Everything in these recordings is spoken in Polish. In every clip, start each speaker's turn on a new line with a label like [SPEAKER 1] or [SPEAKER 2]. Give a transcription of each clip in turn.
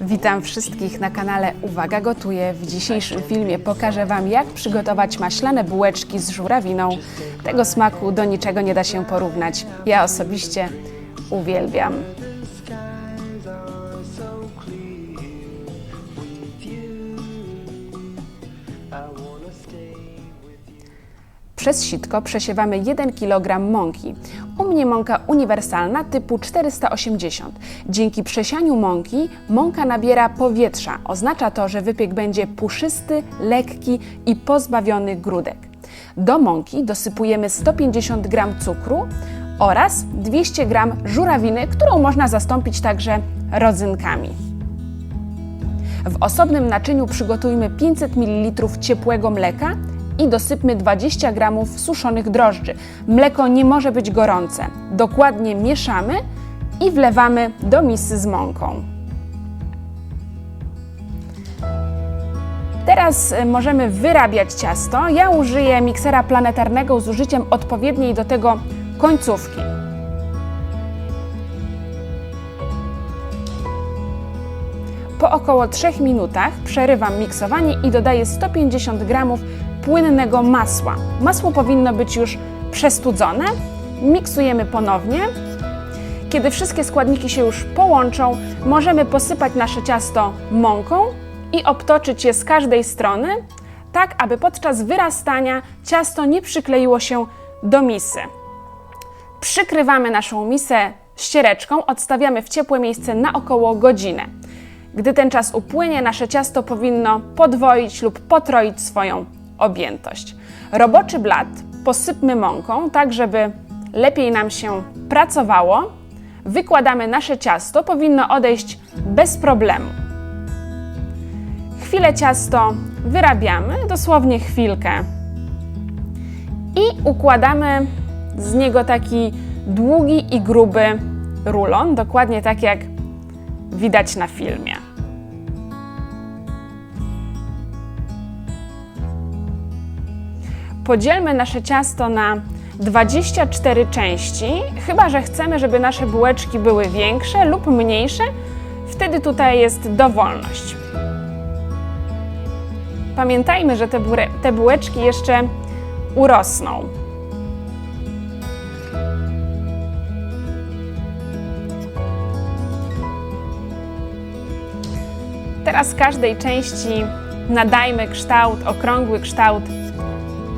[SPEAKER 1] Witam wszystkich na kanale Uwaga Gotuję. W dzisiejszym filmie pokażę Wam, jak przygotować maślane bułeczki z żurawiną. Tego smaku do niczego nie da się porównać. Ja osobiście uwielbiam. Przez sitko przesiewamy 1 kg mąki. U mnie mąka uniwersalna typu 480. Dzięki przesianiu mąki mąka nabiera powietrza. Oznacza to, że wypiek będzie puszysty, lekki i pozbawiony grudek. Do mąki dosypujemy 150 g cukru oraz 200 g żurawiny, którą można zastąpić także rodzynkami. W osobnym naczyniu przygotujmy 500 ml ciepłego mleka i dosypmy 20 g suszonych drożdży. Mleko nie może być gorące. Dokładnie mieszamy i wlewamy do misy z mąką. Teraz y, możemy wyrabiać ciasto. Ja użyję miksera planetarnego z użyciem odpowiedniej do tego końcówki. Po około 3 minutach przerywam miksowanie i dodaję 150 g płynnego masła. Masło powinno być już przestudzone. Miksujemy ponownie. Kiedy wszystkie składniki się już połączą, możemy posypać nasze ciasto mąką i obtoczyć je z każdej strony, tak aby podczas wyrastania ciasto nie przykleiło się do misy. Przykrywamy naszą misę ściereczką, odstawiamy w ciepłe miejsce na około godzinę. Gdy ten czas upłynie, nasze ciasto powinno podwoić lub potroić swoją objętość. Roboczy blat posypmy mąką, tak żeby lepiej nam się pracowało. Wykładamy nasze ciasto, powinno odejść bez problemu. Chwilę ciasto wyrabiamy, dosłownie chwilkę. I układamy z niego taki długi i gruby rulon, dokładnie tak jak widać na filmie. Podzielmy nasze ciasto na 24 części, chyba że chcemy, żeby nasze bułeczki były większe lub mniejsze, wtedy tutaj jest dowolność. Pamiętajmy, że te, te bułeczki jeszcze urosną. Teraz każdej części nadajmy kształt, okrągły kształt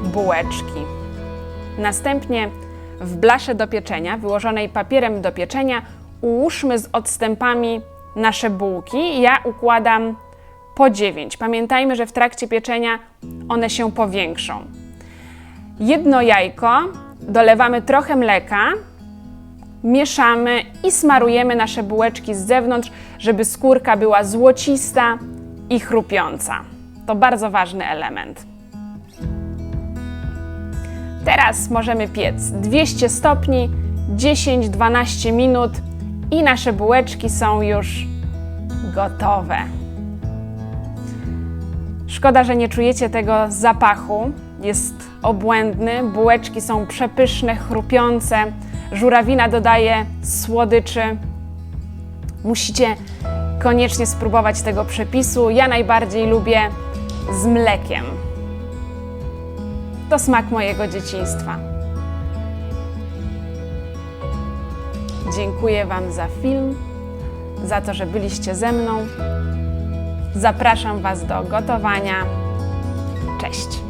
[SPEAKER 1] bułeczki. Następnie w blasze do pieczenia, wyłożonej papierem do pieczenia, ułóżmy z odstępami nasze bułki. Ja układam po 9. Pamiętajmy, że w trakcie pieczenia one się powiększą. Jedno jajko dolewamy trochę mleka, mieszamy i smarujemy nasze bułeczki z zewnątrz, żeby skórka była złocista i chrupiąca. To bardzo ważny element. Teraz możemy piec 200 stopni 10-12 minut i nasze bułeczki są już gotowe. Szkoda, że nie czujecie tego zapachu. Jest obłędny. Bułeczki są przepyszne, chrupiące. Żurawina dodaje słodyczy. Musicie koniecznie spróbować tego przepisu. Ja najbardziej lubię z mlekiem. To smak mojego dzieciństwa. Dziękuję Wam za film, za to, że byliście ze mną. Zapraszam Was do gotowania. Cześć!